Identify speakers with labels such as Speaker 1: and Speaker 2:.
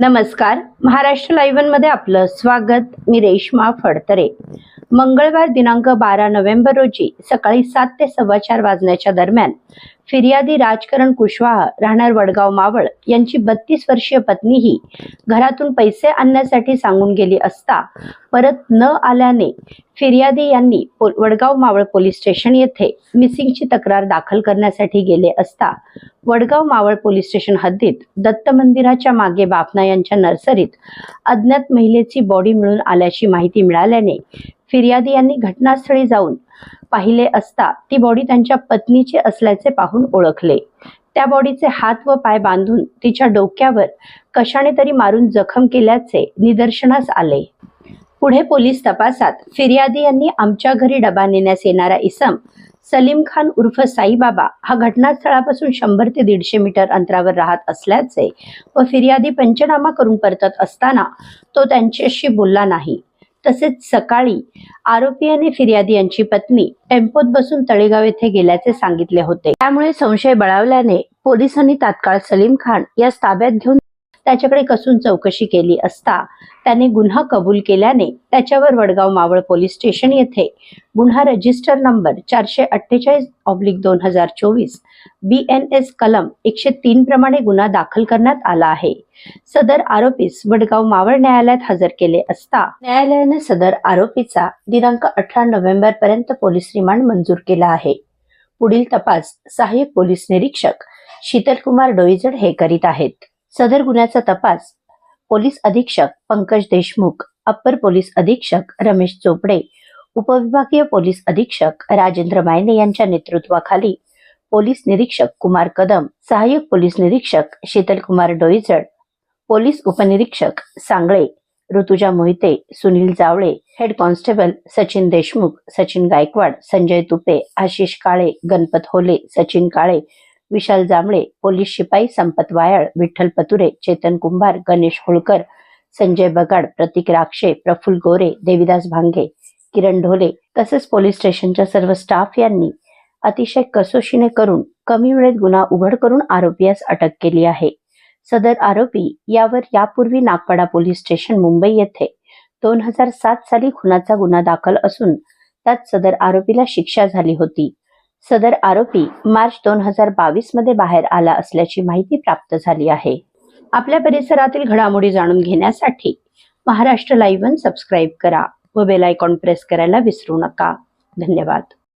Speaker 1: नमस्कार. महाराष्ट्र लाईव्हमध्ये आपलं स्वागत. मी रेश्मा फडतरे. मंगळवार दिनांक बारा नोव्हेंबर रोजी सकाळी सात ते सव्वा चार वाजण्याच्या दरम्यान फिर्यादी राजकरण कुशवाह राहणार वडगाव मावळ यांची बत्तीस वर्षीय पत्नी ही घरातून पैसे आणण्यासाठी सांगून गेली असता परत न आल्याने फिर्यादी यांनी वडगाव मावळ पोलीस स्टेशन येथे मिसिंगची तक्रार दाखल करण्यासाठी गेले असता वडगाव मावळ पोलीस स्टेशन हद्दीत दत्त मंदिराच्या मागे बापना यांच्या नर्सरीत अज्ञात महिलेची बॉडी मिळून आल्याची माहिती मिळाल्याने फिर्यादी यांनी घटनास्थळी जाऊन पाहिले असता ती बॉडी त्यांच्या पत्नीची असल्याचे पाहून ओळखले. त्या बॉडीचे हात व पाय बांधून तिच्या डोक्यावर कशाने तरी मारून जखम केल्याचे निदर्शनास आले. पुढे पोलीस तपासात फिर्यादी यांनी आमच्या घरी डबा नेण्यास येणारा इसम सलीम खान उर्फ साईबाबा हा घटनास्थळापासून शंभर ते दीडशे मीटर अंतरावर राहत असल्याचे व फिर्यादी पंचनामा करून परतत असताना तो त्यांच्याशी बोलला नाही. तसेच सकाळी आरोपी आणि फिर्यादी यांची पत्नी टेम्पोत बसून तळेगाव येथे गेल्याचे सांगितले होते. त्यामुळे संशय बळावल्याने पोलिसांनी तात्काळ सलीम खान यास ताब्यात घेऊन त्याच्याकडे कसून चौकशी केली असता त्याने गुन्हा कबूल केल्याने त्याच्यावर वडगाव मावळ पोलीस स्टेशन येथे गुन्हा रजिस्टर नंबर चारशे अठ्ठेचाळीस ऑब्लिक दोन हजार चोवीस बी एन एस कलम एकशे तीन प्रमाणे गुन्हा दाखल करण्यात आला आहे. सदर आरोपीस वडगाव मावळ न्यायालयात हजर केले असता न्यायालयाने सदर आरोपीचा दिनांक अठरा नोव्हेंबर पर्यंत पोलीस रिमांड मंजूर केला आहे. पुढील तपास सहाय्यक पोलीस निरीक्षक शीतलकुमार डोईजड हे करीत आहेत. सदर गुन्ह्याचा तपास. पोलीस अधीक्षक पंकज देशमुख अप्पर पोलीस अधीक्षक रमेश चोपडे उपविभागीय पोलीस अधीक्षक राजेंद्र मायने यांच्या नेतृत्वाखाली पोलीस निरीक्षक कुमार कदम सहाय्यक पोलीस निरीक्षक शीतलकुमार डोईजड पोलीस उपनिरीक्षक सांगळे ऋतुजा मोहिते सुनील जावळे हेड कॉन्स्टेबल सचिन देशमुख सचिन गायकवाड संजय तुपे आशिष काळे गणपत होले सचिन काळे विशाल जांभळे पोलीस शिपाई संपत वायाळ विठ्ठल पतुरे चेतन कुंभार गणेश होळकर संजय बगाड प्रतीक राक्षे प्रफुल गोरे देविदास भांगे किरण ढोले तसेच पोलीस स्टेशनच्या सर्व स्टाफ यांनी अतिशय कसोशीने करून कमी वेळेत गुन्हा उघड करून आरोपीस अटक केली आहे. सदर आरोपी यावर यापूर्वी नागपाडा पोलीस स्टेशन मुंबई येथे दोन हजार सात साली खुनाचा गुन्हा दाखल असून त्यात सदर आरोपीला शिक्षा झाली होती. सदर आरोपी मार्च दोन हजार बावीसमध्ये बाहेर आला असल्याची माहिती प्राप्त झाली आहे. आपल्या परिसरातील घडामोडी जाणून घेण्यासाठी महाराष्ट्र लाईव्ह सबस्क्राईब करा व बेल आयकॉन प्रेस करायला विसरू नका. धन्यवाद.